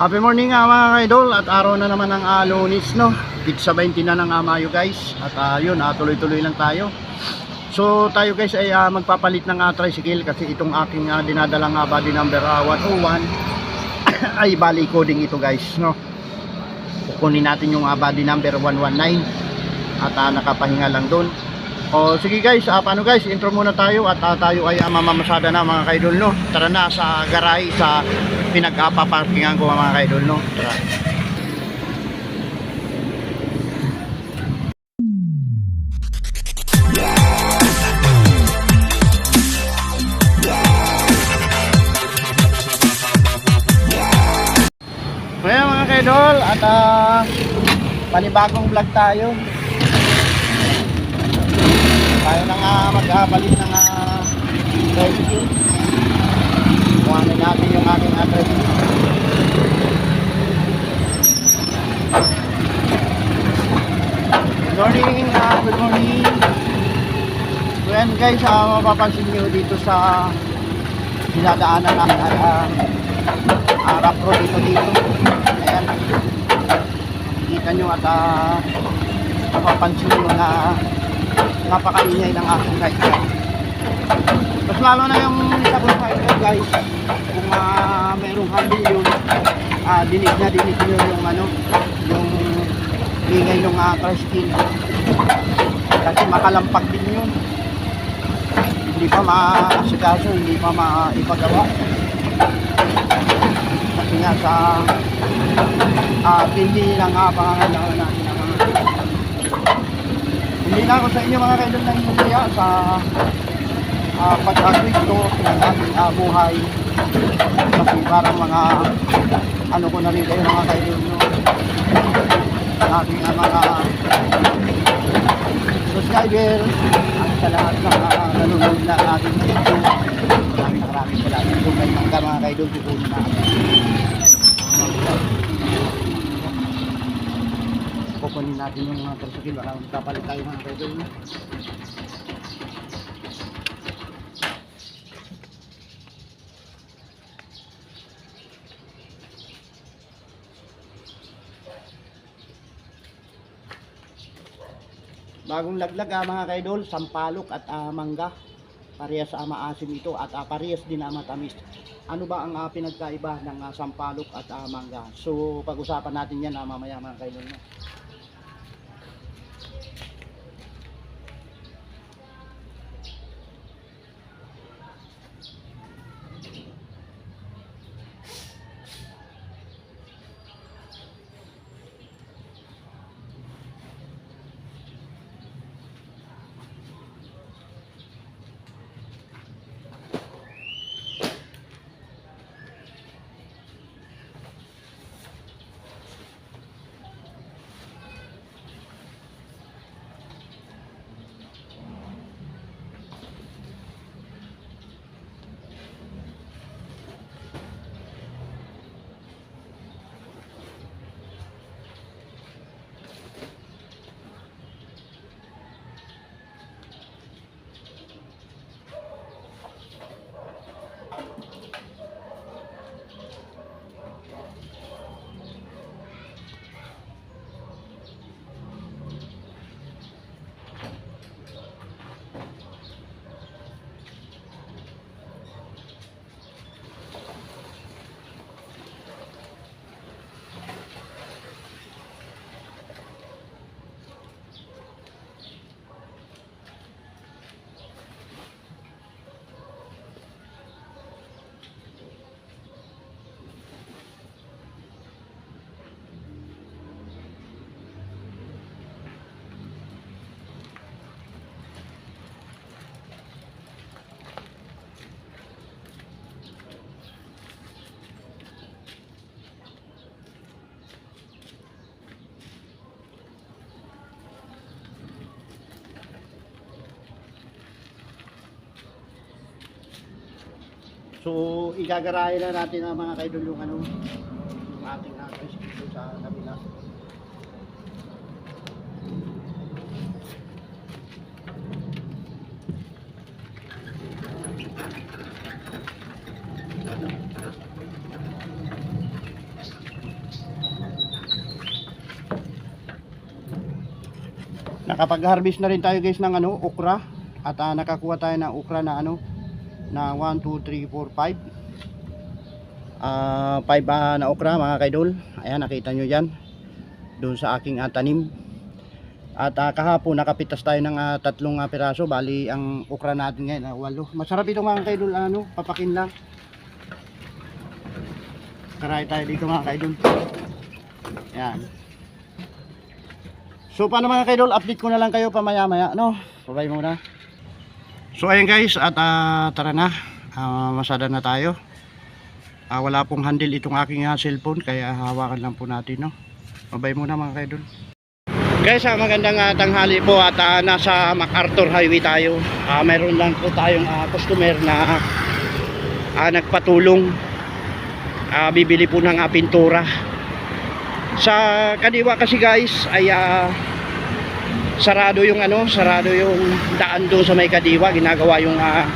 Happy morning nga mga idol at araw na naman ng uh, lunis no. Pizza 20 na ng uh, Mayo guys. At uh, yun, uh, tuloy-tuloy lang tayo. So tayo guys ay uh, magpapalit ng uh, tricycle kasi itong aking uh, dinadalang uh, body number uh, 101 ay bali coding ito guys no. Kukunin natin yung uh, body number 119 at uh, nakapahinga lang doon. O sige guys, uh, paano guys, intro muna tayo at uh, tayo ay uh, mamamasada na mga kaidol no. Tara na sa garay sa pinag-apaparkingan ko mga kaidol no. Tara. Kaya mga kaidol at uh, panibagong vlog tayo. Tayo na nga magkapalit ng uh, tricycle. Kuhanin natin yung ating uh, tricycle. Good morning, uh, good morning. So yan guys, uh, mapapansin nyo dito sa dinadaanan ay uh, uh, rough road dito dito. Ayan. Kita nyo at uh, mapapansin nyo na napakaingay ng aking rider. Mas lalo na yung sa kong rider guys, kung uh, merong handle yun, uh, dinig na dinig nyo yung ano, yung ingay ng uh, tricycle. Kasi makalampag din yun. Hindi pa maasikaso, hindi pa maipagawa. Kasi nga sa uh, hindi lang uh, pangangailangan natin ng mga hindi na ako sa inyo mga kailan ng masaya sa uh, pag-agristo ng ating uh, buhay. Kasi parang mga ano ko na rin kayo mga kailan no? ating uh, mga subscriber sa lahat ng uh, nanonood na ating video. Maraming maraming salamat. Kung may mangga mga kaidol, kukunin natin. kukunin natin yung mga tricycle baka magkapalit tayo mga kaidol bagong laglag ah, mga kaidol sampalok at ah, mangga. Parehas ah, maasim ito at ah, parehas din ah, matamis. Ano ba ang ah, pinagkaiba ng ah, sampalok at ah, mangga? So pag-usapan natin yan ah, mamaya mga kaidol no? So, igagarayan na natin ang mga kaidol yung ano, yung ating natin sa kabila. Nakapag-harvest na rin tayo guys ng ano, okra at uh, nakakuha tayo ng okra na ano na 1, 2, 3, 4, 5. Ah, 5 ah, na okra mga kaidol. Ayan, nakita nyo yan. Doon sa aking ah, tanim. At ah, kahapon nakapitas tayo ng ah, tatlong ah, piraso. Bali, ang okra natin ngayon, ah, walo. Masarap ito mga kaidol, ano, papakin lang. Karay tayo dito mga kaidol. Yan. So paano mga kaidol, update ko na lang kayo pamaya maya, no? Babay muna. So ayun guys, at ah, tara na. Ah, masada na tayo. Ah, wala pong handle itong aking ah, cellphone, kaya hawakan lang po natin, no? Babay muna mga kaidol. Guys, ah, magandang ah, tanghali po at ah, nasa MacArthur Highway tayo. Ah, mayroon lang po tayong ah, customer na ah, nagpatulong. Ah, bibili po ng ah, pintura. Sa kadiwa kasi guys ay ah, sarado yung ano, sarado yung daan doon sa may kadiwa, ginagawa yung ah,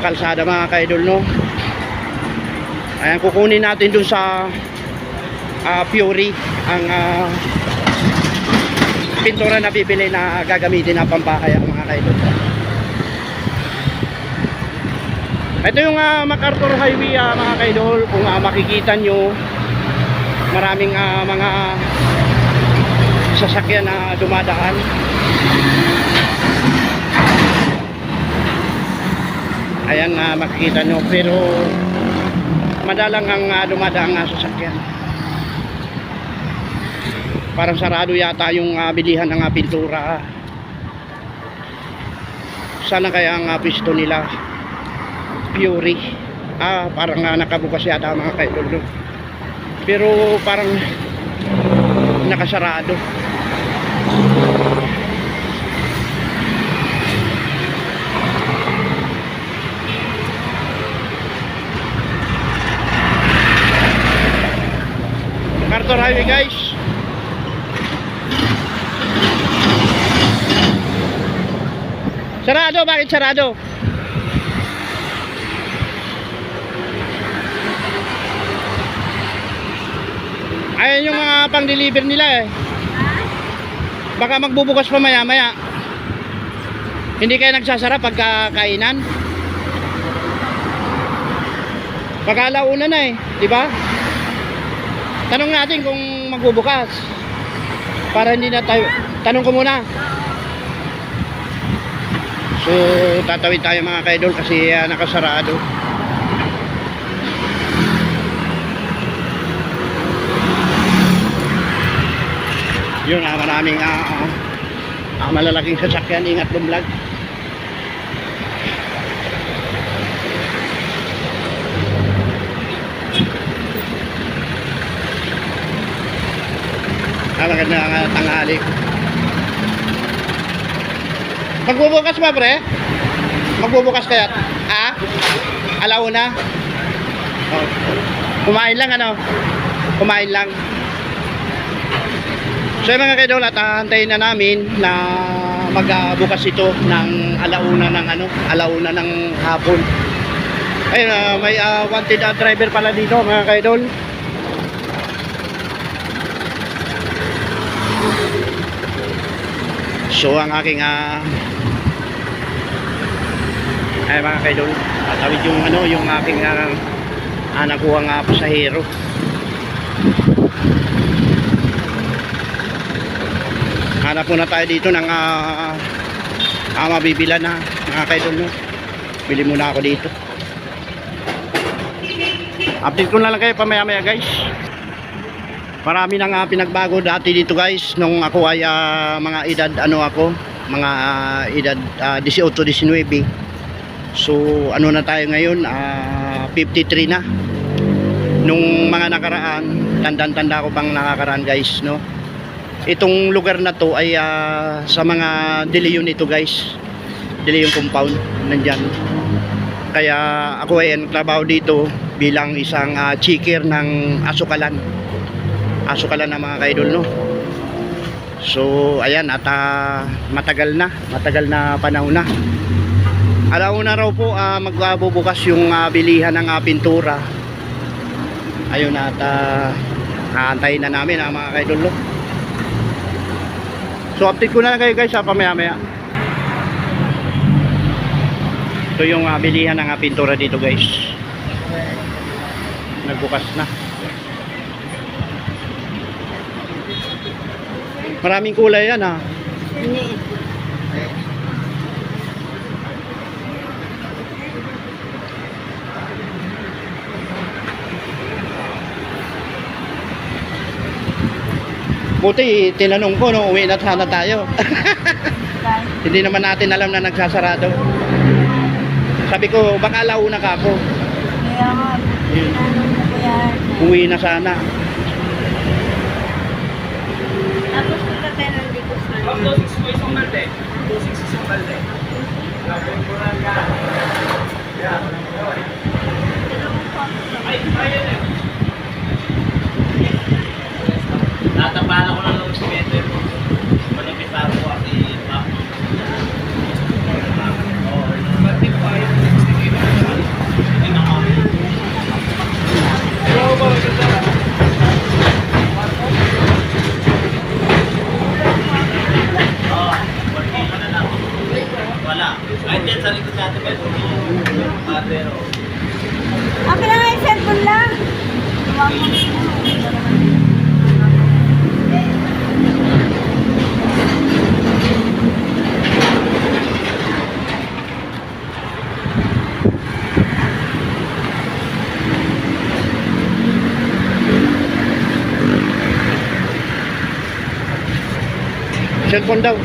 kalsada mga kaidol no. Ayan, kukunin natin doon sa ah, Fury ang ah, pintura na bibili na gagamitin na pambahay ang mga kaidol. Ito yung ah, MacArthur Highway ah, mga kaidol, kung ah, makikita nyo maraming ah, mga sasakyan na dumadaan. Ayan na makikita nyo. Pero madalang ang ah, dumadaang ah, sasakyan. Parang sarado yata yung ah, bilihan ng ah, pintura. Sana kaya ang ah, pisto nila. Fury. Ah parang ah, nakabukas yata mga kaidol no? pero parang nakasarado MacArthur Highway guys sarado bakit sarado Ayan yung mga pang-deliver nila eh. Baka magbubukas pa maya maya. Hindi kayo nagsasara pagka kainan. Pagkalauna na eh, di ba? Tanong natin kung magbubukas. Para hindi na tayo, tanong ko muna. So, tatawid tayo mga kaidol kasi ah, nakasarado. yun ah, maraming ah, ah, malalaking sasakyan ingat lumlag ah, maganda ang ah, tanghali magbubukas ba pre? magbubukas kaya? ah? alauna? Oh. kumain lang ano? kumain lang So yung mga kaidol at aantayin na namin na magbukas ito ng alauna ng ano, alauna ng hapon. Ayun, ah, may ah, wanted ah, driver pala dito mga kaidol. So ang aking ah ay mga kaidol, tatawid yung ano, yung aking ah, ah, nakuha nga pasahero. hanap muna tayo dito ng uh, uh, mabibilan na mga kaidol no? Bili muna ako dito. Update ko na lang kayo pamaya maya guys marami nang uh, pinagbago dati dito guys nung ako ay uh, mga edad ano ako mga uh, edad uh, 18-19 so ano na tayo ngayon uh, 53 na. Nung mga nakaraan tandang-tanda ko pang nakakaraan guys no? Itong lugar na to ay ah, sa mga Deleon ito guys. Deleon compound nandyan. Kaya ako ay nagtrabaho dito bilang isang uh, checker ng asukalan asukalan ng mga kaidol no so ayan at ah, matagal na matagal na panahon na alauna raw po uh, magbubukas yung ah, bilihan ng ah, pintura ayun at uh, aantayin na namin ang mga kaidol no So update ko na lang kayo guys ha, pamaya maya. Ito yung uh, bilihan ng uh, pintura dito guys. Nagbukas na. Maraming kulay yan ha. Hindi. Buti tinanong ko no, uwi na sana tayo. Hindi naman natin alam na nagsasarado. Sabi ko, baka alauna ka ako. kaya ko yan. Uwi na sana. Tapos punta tayo ng Digos na. Ma'am, 26 po isang balde. 26 isang balde. Ay, ayun eh. Natapala ko lang ng simento yun. Manipitaro ko kasi ma'am. Oo. Ba't di ko ayun? 60 kilo. Hindi na kami. Oo, ba? Ganda lang. Oo. Working ka na lang. Wala. Kahit yan sa likod natin, pero Ah, pero Akin na nga yung cellphone lang. Tumawag mo. Cellphone daw.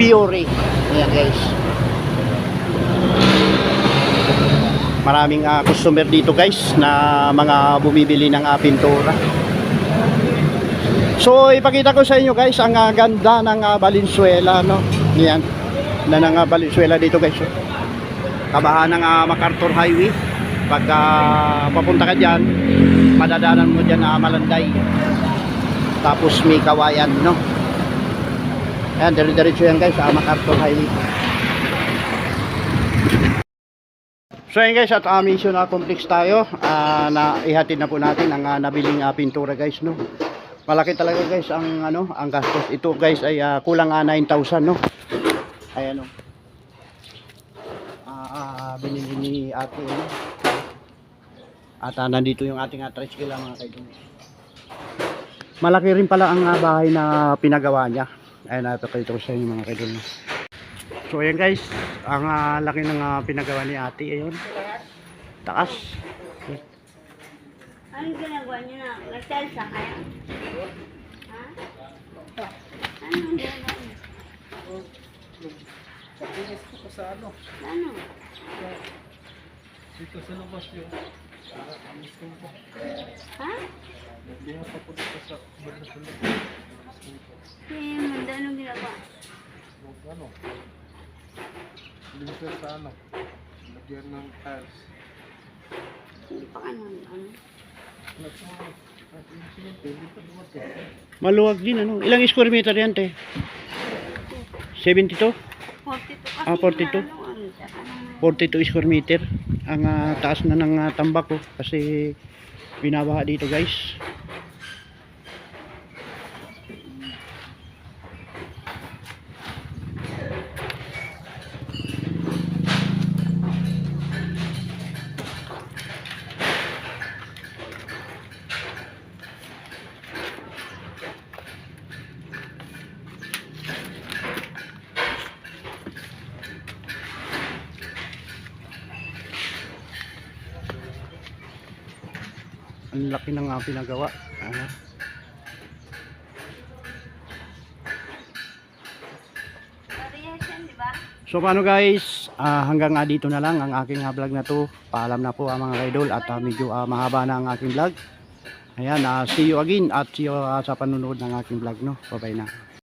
Fiore. Ayan guys. Maraming ah, customer dito guys na mga bumibili ng uh, pintura. So ipakita ko sa inyo guys ang ah, ganda ng ah, Valenzuela no. Yan. Na ng ah, Valenzuela dito guys. oh. Kabahan ng ah, MacArthur Highway. Pag ah, papunta ka diyan, madadaanan mo diyan na Malanday. Tapos may kawayan no. Ayan, dire-diretso yan guys sa MacArthur Highway. So ayan guys, at uh, mission na complex tayo. Ah, na ihatid na po natin ang ah, nabiling ah, pintura guys, no. Malaki talaga guys ang ano, ang gastos. Ito guys ay ah, kulang ah, 9,000 no. Ayan no. Ah, ah, binili ni ate no. At ah, nandito yung ating uh, tricycle lang mga kaibigan. Malaki rin pala ang ah, bahay na pinagawa niya. Ayan, napakita ko sa inyo mga kaibigan. So ayan guys, ang ah, laki ng ah, pinagawa ni ate ayun. Taas. Anong ginagawa niyo na? Nagsalsa kaya? Ha? Anong ginagawa niyo? Pakinis ko sa ano. Ano? Dito sa labas yun. Ha? Nagbiha pa po dito sa labas. Si Munda, anong ginagawa? Ano. Dito sa ano. Lagyan ng tiles. Hindi pa ano? Maluwag din ano. Ilang square meter yan te? 72? 42 kasi Ah, 42? na ano, ano, tsaka nang- 42 square meter. Ang ah, taas na ng ah, tambak ko kasi binabaha dito guys. Laki ng ah, pinagawa. Ano? So paano guys, Ah, hanggang nga dito na lang ang aking ah, vlog na to. Paalam na po ang mga idol at ah, medyo ah, mahaba na ang aking vlog. Ayan, ah, see you again at see you ah, sa panunod ng aking vlog no. Bye bye na.